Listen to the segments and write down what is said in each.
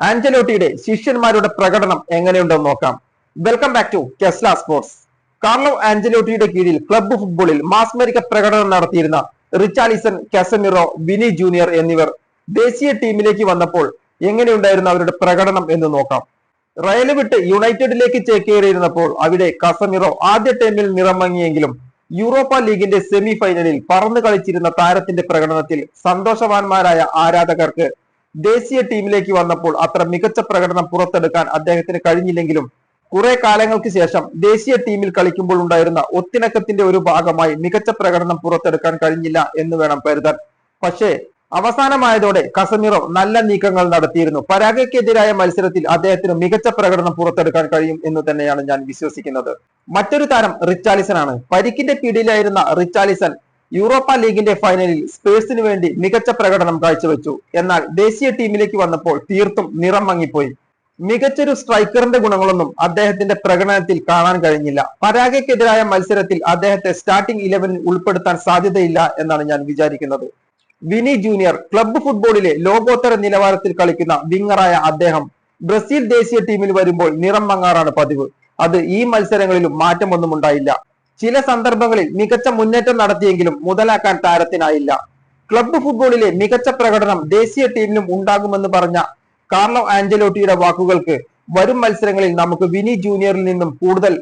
ആഞ്ചലോട്ടിയുടെ ശിഷ്യന്മാരുടെ പ്രകടനം എങ്ങനെയുണ്ടെന്ന് നോക്കാം. Welcome back to Kesla sports Carlo ആഞ്ചലോട്ടിയുടെ കീഴിൽ ക്ലബ്ബ് ഫുട്ബോളിൽ മാസ്മരിക പ്രകടനം നടത്തിയിരുന്ന റിച്ചാലിസൺ കസമിറോ വിനി ജൂനിയർ എന്നിവർ ദേശീയ ടീമിലേക്ക് വന്നപ്പോൾ എങ്ങനെയുണ്ടായിരുന്നു അവരുടെ പ്രകടനം എന്ന് നോക്കാം. റയൽ വിട്ട് യുണൈറ്റഡിലേക്ക് ചേക്കേറിയിരുന്നപ്പോൾ അവിടെ കസമിറോ ആദ്യ ടീമിൽ നിറമങ്ങിയെങ്കിലും യൂറോപ്പ ലീഗിന്റെ സെമി ഫൈനലിൽ പറന്നു കളിച്ചിരുന്ന താരത്തിന്റെ പ്രകടനത്തിൽ സന്തോഷവാന്മാരായ ആരാധകർക്ക് ദേശീയ ടീമിലേക്ക് വന്നപ്പോൾ അത്ര മികച്ച പ്രകടനം പുറത്തെടുക്കാൻ അദ്ദേഹത്തിന് കഴിഞ്ഞില്ലെങ്കിലും കുറെ കാലങ്ങൾക്ക് ശേഷം ദേശീയ ടീമിൽ കളിക്കുമ്പോൾ ഉണ്ടായിരുന്ന ഒത്തിണക്കത്തിന്റെ ഒരു ഭാഗമായി മികച്ച പ്രകടനം പുറത്തെടുക്കാൻ കഴിഞ്ഞില്ല എന്ന് വേണം കരുതാൻ. പക്ഷേ അവസാനമായതോടെ കസമിറോ നല്ല നീക്കങ്ങൾ നടത്തിയിരുന്നു. പരാഗയ്ക്കെതിരായ മത്സരത്തിൽ അദ്ദേഹത്തിന് മികച്ച പ്രകടനം പുറത്തെടുക്കാൻ കഴിയും എന്ന് തന്നെയാണ് ഞാൻ വിശ്വസിക്കുന്നത്. മറ്റൊരു താരം റിച്ചാലിസൺ ആണ്. പരിക്കിന്റെ പിടിയിലായിരുന്ന റിച്ചാലിസൺ യൂറോപ്പ ലീഗിന്റെ ഫൈനലിൽ സ്പേഴ്സിന് വേണ്ടി മികച്ച പ്രകടനം കാഴ്ചവെച്ചു. എന്നാൽ ദേശീയ ടീമിലേക്ക് വന്നപ്പോൾ തീർത്തും നിറം മങ്ങിപ്പോയി. മികച്ചൊരു സ്ട്രൈക്കറിന്റെ ഗുണങ്ങളൊന്നും അദ്ദേഹത്തിന്റെ പ്രകടനത്തിൽ കാണാൻ കഴിഞ്ഞില്ല. പരാഗയ്ക്കെതിരായ മത്സരത്തിൽ അദ്ദേഹത്തെ സ്റ്റാർട്ടിംഗ് ഇലവനിൽ ഉൾപ്പെടുത്താൻ സാധ്യതയില്ല എന്നാണ് ഞാൻ വിചാരിക്കുന്നത്. വിനി ജൂനിയർ ക്ലബ്ബ് ഫുട്ബോളിലെ ലോകോത്തര നിലവാരത്തിൽ കളിക്കുന്ന വിങ്ങറായ അദ്ദേഹം ബ്രസീൽ ദേശീയ ടീമിൽ വരുമ്പോൾ നിറം മങ്ങാറാണ് പതിവ്. അത് ഈ മത്സരങ്ങളിലും മാറ്റമൊന്നും ഉണ്ടായില്ല. ചില സന്ദർഭങ്ങളിൽ മികച്ച മുന്നേറ്റം നടത്തിയെങ്കിലും മുതലാക്കാൻ താരത്തിനായില്ല. ക്ലബ്ബ് ഫുട്ബോളിലെ മികച്ച പ്രകടനം ദേശീയ ടീമിലും ഉണ്ടാകുമെന്ന് പറഞ്ഞ കാർലോ ആഞ്ചലോട്ടിയുടെ വാക്കുകൾക്ക് വരും മത്സരങ്ങളിൽ നമുക്ക് വിനി ജൂനിയറിൽ നിന്നും കൂടുതൽ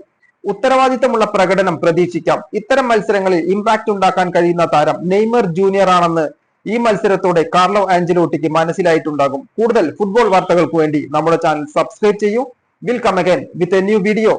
ഉത്തരവാദിത്തമുള്ള പ്രകടനം പ്രതീക്ഷിക്കാം. ഇത്തരം മത്സരങ്ങളിൽ ഇമ്പാക്ട് ഉണ്ടാക്കാൻ കഴിയുന്ന താരം നെയ്മർ ജൂനിയർ ആണെന്ന് ഈ മത്സരത്തോടെ കാർലോ ആഞ്ചലോട്ടിക്ക് മനസ്സിലായിട്ടുണ്ടാകും. കൂടുതൽ ഫുട്ബോൾ വാർത്തകൾക്ക് വേണ്ടി നമ്മുടെ ചാനൽ സബ്സ്ക്രൈബ് ചെയ്യൂ. Will come again with a new video